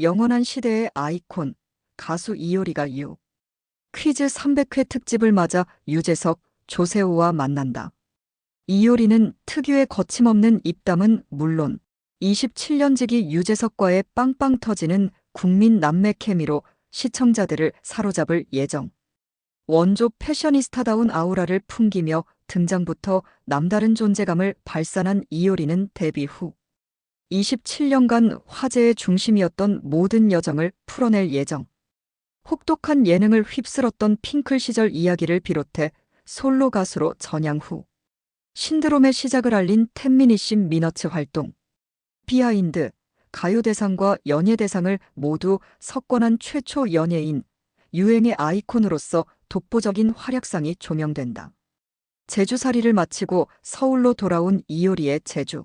영원한 시대의 아이콘, 가수 이효리가 유. 퀴즈 300회 특집을 맞아 유재석, 조세호와 만난다. 이효리는 특유의 거침없는 입담은 물론 27년지기 유재석과의 빵빵 터지는 국민 남매 케미로 시청자들을 사로잡을 예정. 원조 패셔니스타다운 아우라를 풍기며 등장부터 남다른 존재감을 발산한 이효리는 데뷔 후 27년간 화제의 중심이었던 모든 여정을 풀어낼 예정. 혹독한 예능을 휩쓸었던 핑클 시절 이야기를 비롯해 솔로 가수로 전향 후 신드롬의 시작을 알린 텐미니심 미너츠 활동, 비하인드, 가요대상과 연예대상을 모두 석권한 최초 연예인, 유행의 아이콘으로서 독보적인 활약상이 조명된다. 제주살이를 마치고 서울로 돌아온 이효리의 제주.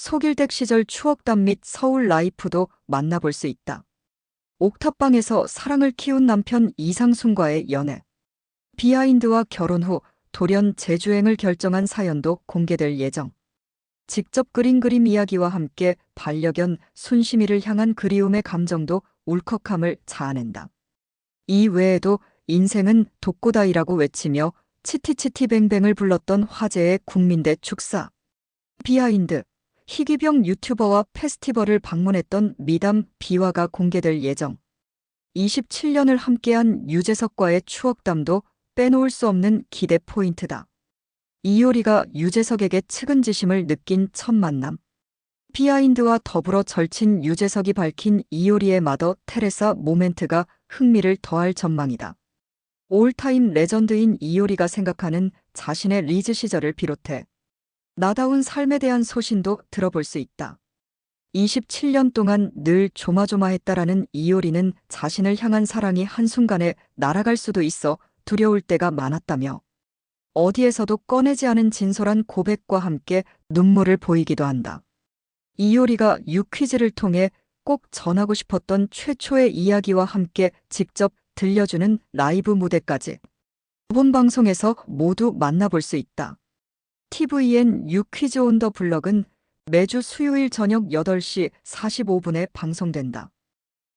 속일댁 시절 추억담 및 서울 라이프도 만나볼 수 있다. 옥탑방에서 사랑을 키운 남편 이상순과의 연애. 비하인드와 결혼 후 돌연 제주행을 결정한 사연도 공개될 예정. 직접 그린 그림 이야기와 함께 반려견 순심이를 향한 그리움의 감정도 울컥함을 자아낸다. 이 외에도 인생은 독고다이라고 외치며 치티치티뱅뱅을 불렀던 화제의 국민대 축사. 비하인드, 희귀병 유튜버와 페스티벌을 방문했던 미담 비화가 공개될 예정. 27년을 함께한 유재석과의 추억담도 빼놓을 수 없는 기대 포인트다. 이효리가 유재석에게 측은지심을 느낀 첫 만남. 비하인드와 더불어 절친 유재석이 밝힌 이효리의 마더 테레사 모멘트가 흥미를 더할 전망이다. 올타임 레전드인 이효리가 생각하는 자신의 리즈 시절을 비롯해 나다운 삶에 대한 소신도 들어볼 수 있다. 27년 동안 늘 조마조마했다라는 이효리는 자신을 향한 사랑이 한순간에 날아갈 수도 있어 두려울 때가 많았다며 어디에서도 꺼내지 않은 진솔한 고백과 함께 눈물을 보이기도 한다. 이효리가 유퀴즈를 통해 꼭 전하고 싶었던 최초의 이야기와 함께 직접 들려주는 라이브 무대까지 이번 방송에서 모두 만나볼 수 있다. TVN 유퀴즈 온 더 블럭은 매주 수요일 저녁 8시 45분에 방송된다.